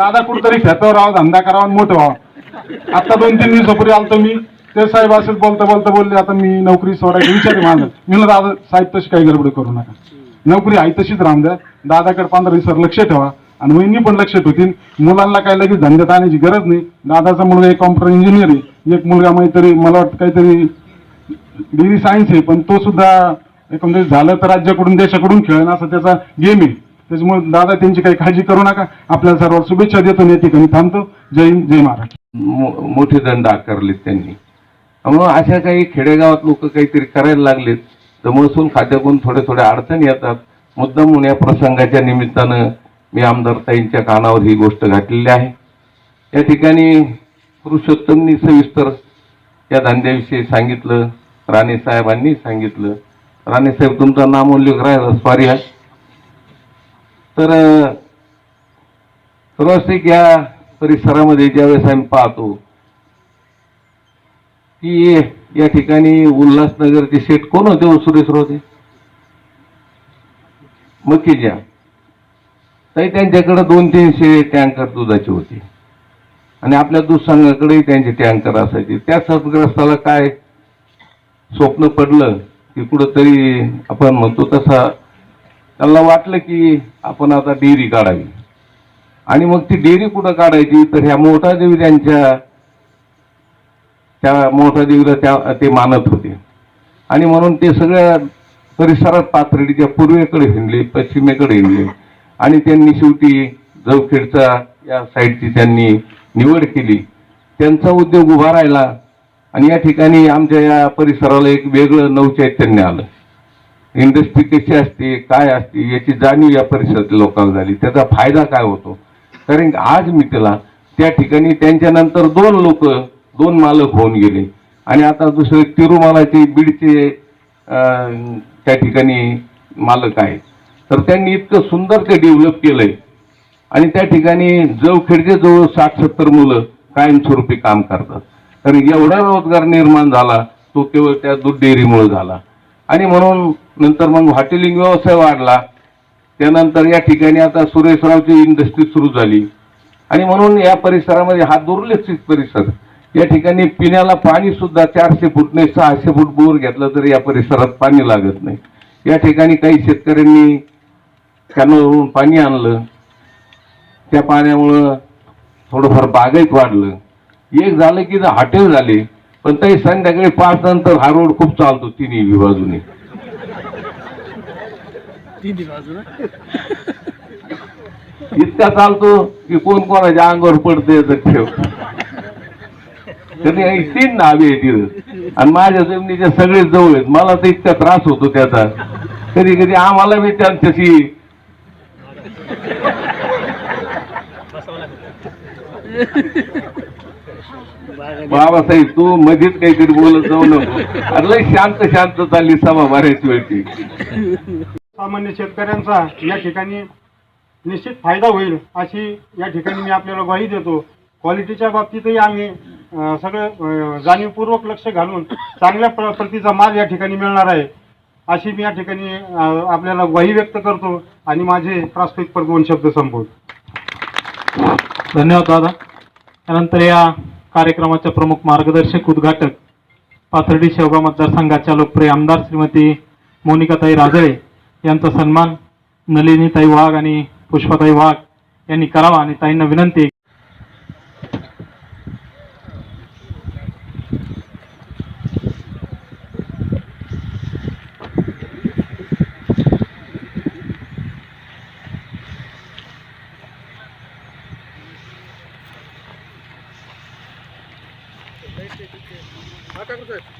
दादा कुठतरी शेतावर राहा धंदा करावा आणि मोठं व्हावं. आता दोन तीन दिवसापूर्वी आलतो मी. ते साहेब असेल बोलता बोलता बोलले आता मी नोकरी सोडायची विचार माझं. मी म्हणलं दादा साहेब तशी काही गडबड करू नका. नोकरी आहे तशीच राहून द्या. दादाकडे पंधरा दिवसावर लक्ष ठेवा आणि वहिनी पण लक्षात होतील मुलांना काय लगेच धंद्यात आणण्याची गरज नाही. दादाचा मुलगा एक कॉम्प्युटर इंजिनियर आहे. एक मुलगा काहीतरी मला वाटतं काहीतरी डिग्री सायन्स आहे पण तो सुद्धा एकंदरीत झालं तर राज्याकडून देशाकडून खेळणं असं त्याचा गेम आहे. त्याच्यामुळे दादा त्यांची काही काळजी करू नका. आपल्याला सर्वांना शुभेच्छा देतो या ठिकाणी थांबतो. जय हिंद जय महाराष्ट्र. मो- मोठे दंड आकारलेत त्यांनी. त्यामुळं अशा काही खेडेगावात लोक काहीतरी करायला लागलेत. तर महसूल खात्याकडून थोड्या थोड्या अडचणी येतात. मुद्दाम म्हणून या प्रसंगाच्या निमित्तानं मी आमदार ताईंच्या कानावर ही गोष्ट घातलेली आहे. या ठिकाणी पुरुषोत्तमनी सविस्तर या धंद्याविषयी सांगितलं. राणे साहेबांनी सांगितलं. राणे साहेब तुमचा नामोल्लेख राहिला स्वारी आहे. तर अं, या परिसरामध्ये ज्यावेळेस आम्ही पाहतो की या ठिकाणी उल्हासनगरचे शेठ कोण होते हो सुरेश होते मक्कीच्या ताई त्यांच्याकडे दोन तीनशे टँकर दुधाचे होते. आणि आपल्या दूध संघाकडेही त्यांचे टँकर असायचे. त्या सदग्रस्ताला काय स्वप्न पडलं की कुठंतरी आपण म्हणतो तसा त्यांना वाटलं की आपण आता डेअरी काढावी. आणि मग ती डेअरी कुठं काढायची? तर ह्या मोठा देवी त्यांच्या त्या मोठा देवीला त्या ते मानत होते. आणि म्हणून ते सगळ्या परिसरात पाथर्डीच्या पूर्वेकडे हिंडले पश्चिमेकडे हिंडले. आणि त्यांनी शेवटी जवखेडचा या साईडची त्यांनी निवड केली. त्यांचा उद्योग उभा राहिला. आणि या ठिकाणी आमच्या या परिसराला एक वेगळं नवचैतन्य आलं. इंडस्ट्री कशी असते काय असते याची जाणीव या परिसरातील लोकांना झाली. त्याचा फायदा काय होतो? कारण आज मी त्याला त्या ठिकाणी त्यांच्यानंतर दोन लोक दोन मालक होऊन गेले. आणि आता दुसरे तिरुमालाचे बीडचे त्या ठिकाणी मालक आहेत. तर त्यांनी इतकं सुंदर ते डेव्हलप केलंय. आणि त्या ठिकाणी जवखेडचे जवळ साठ सत्तर मुलं कायमस्वरूपी काम करतात. तर एवढा रोजगार निर्माण झाला तो केवळ त्या दूध डेअरीमुळे झाला. आणि म्हणून नंतर मग हॉटेलिंग व्यवसाय वाढला. त्यानंतर या ठिकाणी आता सुरेशरावची इंडस्ट्री सुरू झाली. आणि म्हणून या परिसरामध्ये हा दुर्लक्षित परिसर. या ठिकाणी पिण्याला पाणी सुद्धा चारशे फूट नाही सहाशे फूट बोर घेतलं तरी या परिसरात पाणी लागत नाही. या ठिकाणी काही शेतकऱ्यांनी कॅनलवरून पाणी आणलं. त्या पाण्यामुळं थोडंफार बागायत वाढलं. एक झालं की हॉटेल झाले पण तरी संध्याकाळी पाच नंतर हा रोड खूप चालतो तिन्ही बाजूने इतका चालतो की कोण कोणाच्या अंगावर पडते ठेव. कधी तीन नावे आहे तिथं आणि माझ्या जमिनीच्या सगळे जवळ आहेत. मला तर इतका त्रास होतो त्याचा. कधी कधी आम्हाला बी त्यांच्याशी बाबासाहेब तू मध्येच काहीतरी बोलत जाऊ नको. अरे लय शांत शांत चालली सभा बऱ्याच वेळची सामान्य शेतकऱ्यांचा या ठिकाणी निश्चित फायदा होईल अशी या ठिकाणी मी आपल्याला ग्वाही देतो. क्वालिटीच्या बाबतीतही आम्ही सगळं जाणीवपूर्वक लक्ष घालून चांगल्या प्र प्रतीचा माल या ठिकाणी मिळणार आहे अशी मी या ठिकाणी आपल्याला ग्वाही व्यक्त करतो आणि माझे प्रास्तविक पर दोन शब्द संपवतो. धन्यवाद दादा. त्यानंतर या कार्यक्रमाच्या प्रमुख मार्गदर्शक उद्घाटक पाथर्डी शेवगाव मतदारसंघाच्या लोकप्रिय आमदार श्रीमती मोनिकाताई राजळे. यांचा सन्मान नलिनीताई वाघ आणि पुष्पाताई वाघ यांनी करावा आणि ताईंना विनंती Vai,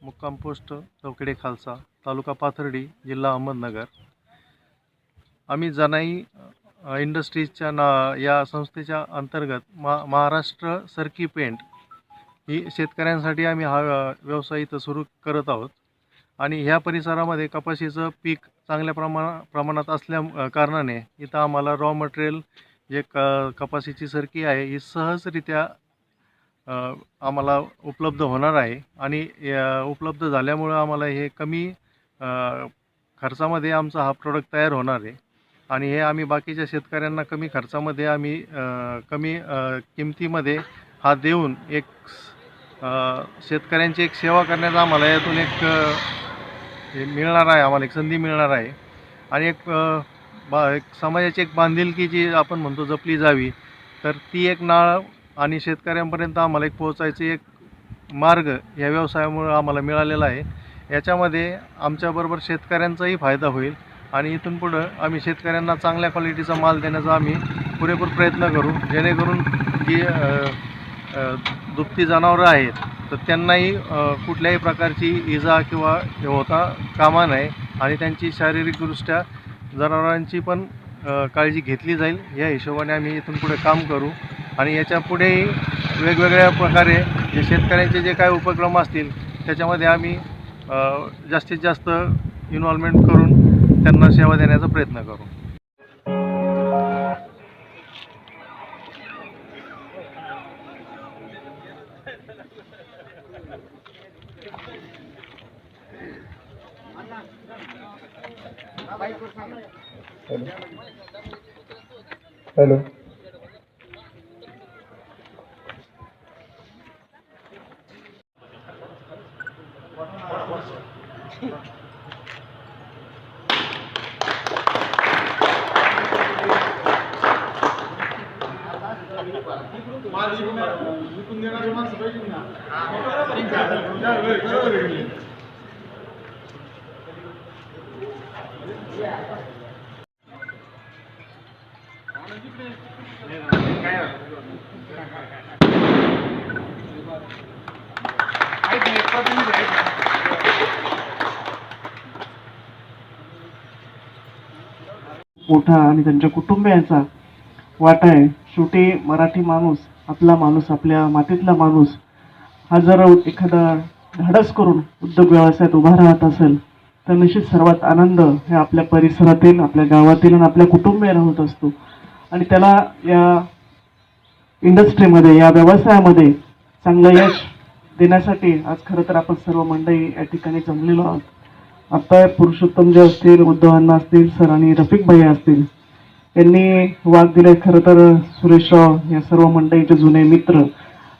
मुक्काम पोस्ट चौकडे खालसा तालुका पाथर्डी जिल्हा अहमदनगर. आम्ही जनाई इंडस्ट्रीजच्या ना या संस्थेच्या अंतर्गत मा महाराष्ट्र सरकी पेंट ही शेतकऱ्यांसाठी आम्ही हा व्यवसाय इथं सुरू करत आहोत. आणि ह्या परिसरामध्ये कपाशीचं पीक चांगल्या प्रमाणा प्रमाणात असल्या कारणाने इथं आम्हाला रॉ मटेरियल जे क कपाशीची सरकी आहे ही सहजरित्या आम्हाला उपलब्ध होणार आहे. आणि या उपलब्ध झाल्यामुळं आम्हाला हे कमी खर्चामध्ये आमचा हा प्रोडक्ट तयार होणार आहे. आणि हे आम्ही बाकीच्या शेतकऱ्यांना कमी खर्चामध्ये आम्ही कमी किमतीमध्ये हा देऊन एक शेतकऱ्यांची एक सेवा करण्याचा आम्हाला यातून एक हे मिळणार आहे आम्हाला एक संधी मिळणार आहे. आणि एक बा एक समाजाची एक बांधिलकी जी आपण म्हणतो जपली जावी तर ती एक नाळ आणि शेतकऱ्यांपर्यंत आम्हाला एक पोहोचायची एक मार्ग या व्यवसायामुळं आम्हाला मिळालेला आहे. याच्यामध्ये आमच्याबरोबर शेतकऱ्यांचाही फायदा होईल आणि इथून पुढं आम्ही शेतकऱ्यांना चांगल्या क्वालिटीचा माल देण्याचा आम्ही पुरेपूर प्रयत्न करू. जेणेकरून जी दुभती जनावरं आहेत तर त्यांनाही कुठल्याही प्रकारची इजा किंवा हे होता कामा नये आणि त्यांची शारीरिकदृष्ट्या जनावरांची पण काळजी घेतली जाईल. या हिशोबाने आम्ही इथून पुढे काम करू. आणि याच्या पुढेही वेगवेगळ्या प्रकारे जे शेतकऱ्यांचे जे काय उपक्रम असतील त्याच्यामध्ये आम्ही जास्तीत जास्त इन्व्हॉल्वमेंट करून त्यांना सेवा देण्याचा प्रयत्न करू. हॅलो. मोठा आणि त्यांच्या कुटुंबियांचा वाटा आहे. शेवटी मराठी माणूस आपला माणूस आपल्या मातीतला माणूस हा जर एखादा धाडस करून उद्योग व्यवसायात उभा राहत असेल तर निश्चित सर्वात आनंद हे आपल्या परिसरातील आपल्या गावातील आणि आपल्या कुटुंबियांना होत असतो. आणि त्याला या इंडस्ट्रीमध्ये या व्यवसायामध्ये चांगलं यश देण्यासाठी आज खरं तर आपण सर्व मंडळी या ठिकाणी जमलेलो आहोत. आता पुरुषोत्तम जे असतील उद्धवांना असतील सर आणि रफिक भाई असतील यांनी वाद दिले खरं तर सुरेशराव या सर्व मंडळीचे जुने मित्र.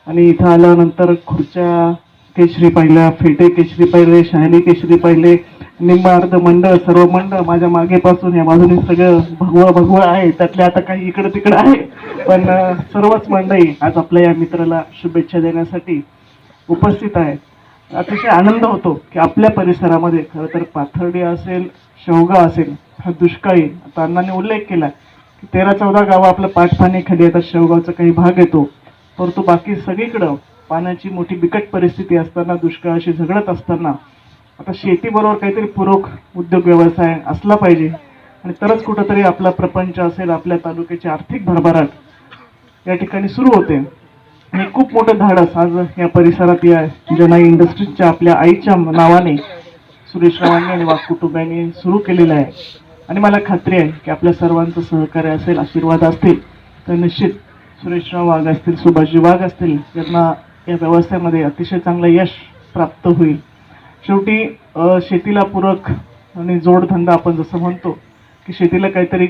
आणि इथं आल्यानंतर खुर्च्या केशरी पाहिल्या फेटे केशरी पाहिले शहाणी केशरी पाहिले निम्म अर्ध मंडळ सर्व मंड माझ्या मागेपासून या बाजूने सगळं भगवा भगवा आहे. त्यातले आता काही इकडं तिकडं आहे. पण सर्वच मंडळी आज आपल्या या मित्राला शुभेच्छा देण्यासाठी उपस्थित आहेत. अतिशय आनंद होतो की आपल्या परिसरामध्ये खरं तर पाथर्डी असेल शेवगा असेल हा दुष्काळी आता अण्णांनी उल्लेख केला की तेरा चौदा गावं आपलं पाठपाणी खाली येतात शेवगावचा काही भाग येतो. परंतु बाकी सगळीकडं पाण्याची मोठी बिकट परिस्थिती असताना दुष्काळाशी झगडत असताना आता शेतीबरोबर काहीतरी पूरक उद्योग व्यवसाय असला पाहिजे. आणि तरच कुठंतरी आपला प्रपंच असेल आपल्या तालुक्याची आर्थिक भरभराट या ठिकाणी सुरू होते. आणि खूप मोठं धाडस आज या परिसरात या जनाई इंडस्ट्रीजच्या आपल्या आईच्या नावाने सुरेश रावांनी आणि वाघ कुटुंबियांनी सुरू केलेलं आहे. आणि मला खात्री आहे की आपल्या सर्वांचं सहकार्य असेल आशीर्वाद असतील तर निश्चित सुरेशराव वाघ असतील सुभाषजी वाघ असतील यांना या व्यवस्थेमध्ये अतिशय चांगलं यश प्राप्त होईल. शेवटी शेतीला पूरक आणि जोडधंदा आपण जसं म्हणतो की शेतीला काहीतरी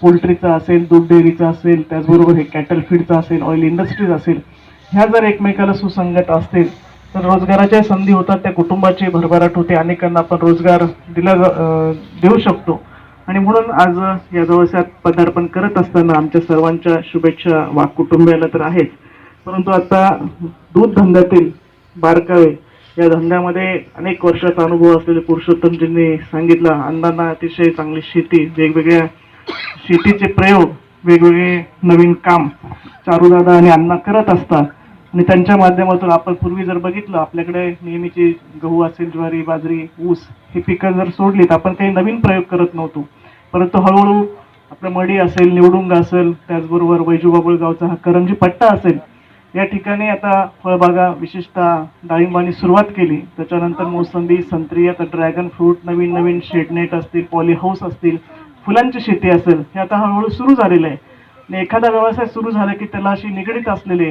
पोल्ट्रीचा असेल दूध डेअरीचा असेल त्याचबरोबर हे कॅटल फीडचा असेल ऑइल इंडस्ट्रीज असेल ह्या जर एकमेकाला सुसंगत असतील तर रोजगाराच्या संधी होतात त्या कुटुंबाची भरभराट होते अनेकांना आपण रोजगार दिला जा- देऊ शकतो. आणि म्हणून आज या व्यवसायात पदार्पण करत असताना आमच्या सर्वांच्या शुभेच्छा वाघ कुटुंबियाला तर आहेच. परंतु आता दूध धंद्यातील बारकावे या धंद्यामध्ये अनेक वर्षाचा अनुभव असलेले पुरुषोत्तमजींनी सांगितलं. अण्णांना अतिशय चांगली शेती वेगवेगळ्या शेतीचे प्रयोग वेगवेगळे नवीन काम चारुदादा आणि अण्णा करत असतात. आणि त्यांच्या माध्यमातून आपण पूर्वी जर बघितलं आपल्याकडे नेहमीची गहू असेल ज्वारी बाजरी ऊस ही पिकं जर सोडली तर आपण काही नवीन प्रयोग करत नव्हतो. परंतु हळूहळू आपलं मडी असेल निवडुंग असेल त्याचबरोबर वैजू बाबुळगावचा हा करंजी पट्टा असेल या ठिकाणी आता फळबागा विशेषतः डाळिंबानी सुरुवात केली. त्याच्यानंतर मोसंबी संत्री आता ड्रॅगन फ्रूट नवीन नवीन शेडनेट असतील पॉली हाऊस असतील फुलांची शेती असेल हे आता हळूहळू सुरू झालेलं आहे. आणि एखादा व्यवसाय सुरू झाला की त्याला अशी निगडीत असलेले